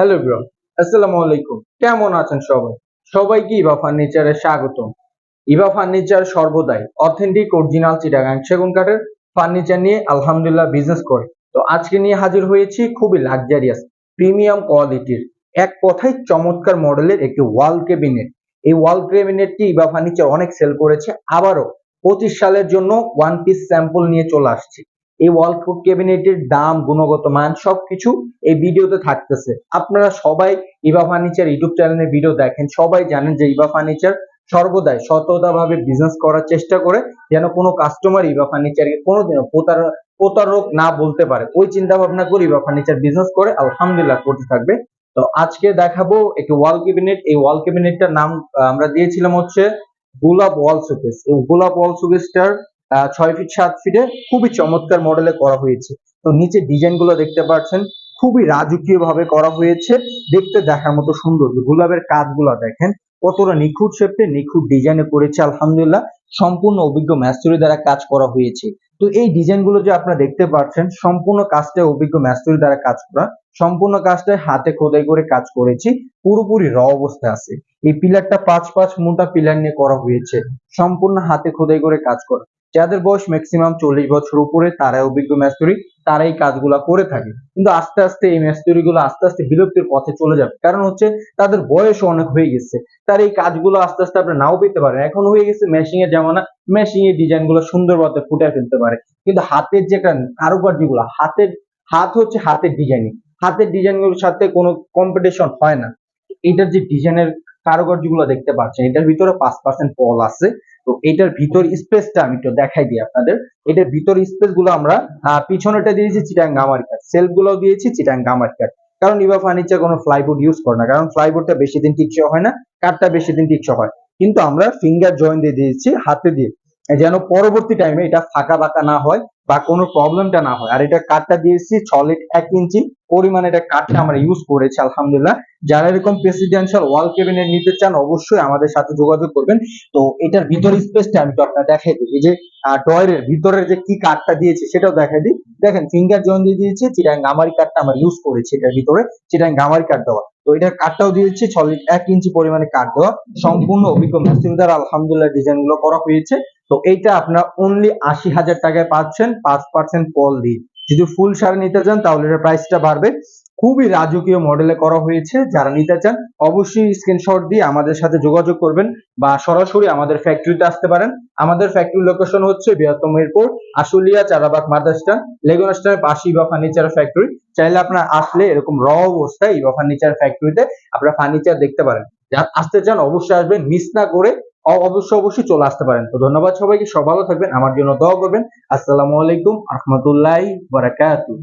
Hello bro আসসালামু আলাইকুম। কেমন আছেন সবাই? সবাইকে ইভা ফার্নিচারে স্বাগতম। ইভা ফার্নিচার সর্বদাই অথেন্টিক অরিজিনাল চিটাগাং সেগুন কাঠের ফার্নিচার নিয়ে আলহামদুলিল্লাহ বিজনেস করে। তো আজকে নিয়ে হাজির হয়েছি খুবই লাক্সারিয়াস প্রিমিয়াম কোয়ালিটির এক কথায় চমৎকার মডেলের একটি ওয়াল কেবিনেট এই ওয়াল কেবিনেটটি ইভা ফার্নিচার অনেক সেল করেছে, আবারও পঁচিশ সালের জন্য ওয়ান পিস স্যাম্পল নিয়ে চলে আসছে। এই ওয়াল ক্যাবিনেটের দাম, গুণগত মান সবকিছু এই ভিডিওতে থাকতেছে। আপনারা সবাই ইভা ফার্নিচার ইউটিউব চ্যানেলে ভিডিও দেখেন, সবাই জানেন যে ইভা ফার্নিচার সর্বদাই সততা ভাবে বিজনেস করার চেষ্টা করে, যেন কোনো কাস্টমার ইভা ফার্নিচারকে কোনোদিনও প্রতার, প্রতারক না বলতে পারে। ওই চিন্তা ভাবনা করে ইভা ফার্নিচার বিজনেস করে, আলহামদুলিল্লাহ করতে থাকবে। তো আজকে দেখাবো একটি ওয়াল ক্যাবিনেট এই ওয়াল ক্যাবিনেটটার নাম, আমরা দিয়েছিলাম হচ্ছে গোলাপ ওয়াল শোকেস এই গোলাপ ওয়াল শোকেসটার ছয় ফিট সাত ফিটে খুবই চমৎকার মডেলে করা হয়েছে। তো নিচে ডিজাইনগুলো দেখতে পাচ্ছেন, খুবই রাজকীয় ভাবে করা হয়েছে। দেখতে দেখার মতো সুন্দর। গোলাপের কাজগুলো দেখেন, কতটা নিখুঁত শেপে নিখুঁত ডিজাইনে করেছে, আলহামদুলিল্লাহ। সম্পূর্ণ অভিজ্ঞ ম্যাস্টরি দ্বারা কাজ করা হয়েছে। তো এই ডিজাইনগুলো যে আপনারা দেখতে পাচ্ছেন, সম্পূর্ণ কাজটা অভিজ্ঞ ম্যাস্টরি দ্বারা কাজ করা। সম্পূর্ণ কাজটা হাতে খোদাই করে কাজ করেছি। পুরোপুরি র অবস্থায় আছে। এই পিলারটা পাঁচ পাঁচ মোটা পিলার নিয়ে করা হয়েছে। সম্পূর্ণ হাতে খোদাই করে কাজ করা। যাদের বয়স ম্যাক্সিমাম চল্লিশ বছর উপরে, তারাই অভিজ্ঞ ম্যাস্টরি তারা এই কাজগুলা করে থাকে। কিন্তু আস্তে আস্তে এই ম্যাস্টরি গুলো আস্তে আস্তে বিলুপ্তির পথে চলে যাবে। কারণ হচ্ছে তাদের বয়স অনেক হয়ে গেছে। তার এই কাজগুলো আস্তে আস্তে আপনি নাও পেতে পারেন। এখন হয়ে গেছে মেশিং এর জামানা। মেশিং এর ডিজাইনগুলো সুন্দরভাবে ফুটে ফেলতে পারে। কিন্তু হাতের যে কারুকার্যগুলো হাতের, হাত হচ্ছে হাতের ডিজাইনিং হাতের ডিজাইনগুলোর সাথে কোনো কম্পিটিশন হয় না। এটার যে ডিজাইনের কারুকার্যগুলো দেখতে পাচ্ছেন, এটার ভিতরে পাঁচ পার্সেন্ট পল আছে। তো এটার ভিতর স্পেসটা আমি একটু দেখাই দিই আপনাদের। এটার ভিতর স্পেসগুলো আমরা পিছনেটা দিয়েছি চিটাং গামার কাঠ সেলফগুলো দিয়েছি চিটাং গামার কাঠ কারণ ইভা ফার্নিচার কোনো ফ্লাইবোর্ড ইউজ করে না, কারণ ফ্লাইবোর্ডটা বেশি দিন টিকসই হয় না, কাঠটা বেশি দিন টিকসই হয়। কিন্তু আমরা ফিঙ্গার জয়েন্ট দিয়ে দিয়েছি, হাতে দিয়ে। যেন পরবর্তী টাইমে এটা ফাঁকা বাঁকা না হয় বা কোনো প্রবলেমটা না হয়। আর এটা কাঠটা দিয়েছি সলিড এক ইঞ্চি পরিমাণে এটা কাঠটা আমরা ইউজ করেছি, আলহামদুলিল্লাহ। যারা এরকম প্রেসিডেন্সিয়াল ওয়াল কেবিনেট নিতে চান, অবশ্যই আমাদের সাথে যোগাযোগ করবেন। তো এটার ভিতর স্পেসটা আমি আপনার দেখাই দিই। যে ডয়ের ভিতরের যে কি কাঠটা দিয়েছে, সেটাও দেখাই দিই। দেখেন ফিঙ্গার জয়েন্ট দিয়ে দিয়েছে চিটাং গামারি কাঠটা আমরা ইউজ করেছি এটার ভিতরে চিটাং গামারি কাঠ দেওয়া। তো এটার কাঠটাও দিয়েছি সলিড এক ইঞ্চি পরিমাণে কাঠ দেওয়া। সম্পূর্ণ অভিজ্ঞ মেশিন দ্বারা আলহামদুলিল্লাহ ডিজাইনগুলো করা হয়েছে। তো এইটা আপনার অনলি আশি হাজার টাকায় পাচ্ছেন, পাঁচ পার্সেন্ট কল দিয়ে। যদি ফুল সার নিতে চান, তাহলে এটার প্রাইসটা বাড়বে। খুবই রাজকীয় মডেলে করা হয়েছে, যারা নিতে চান, অবশ্যই স্ক্রিনশট দিয়ে আমাদের সাথে যোগাযোগ করবেন বা সরাসরি আমাদের ফ্যাক্টরিতে আসতে পারেন। আমাদের ফ্যাক্টরি লোকেশন হচ্ছে বৃহত্তম এয়ারপোর্ট, আশুলিয়া চারাবাগ মাদারস্টান লেগুন পাশে ইবা ফার্নিচার ফ্যাক্টরি চাইলে আপনার আসলে এরকম র অবস্থায় ইবা ফার্নিচার ফ্যাক্টরিতে আপনারা ফার্নিচার দেখতে পারেন। যারা আসতে চান, অবশ্যই আসবেন। মিস না করে অবশ্যই অবশ্যই চলে আসতে পারেন। তো ধন্যবাদ সবাইকে। সব ভালো থাকবেন। আমার জন্য দোয়া করবেন। আসসালামু আলাইকুম। রহমতুল্লাহ বারাকাতুহ।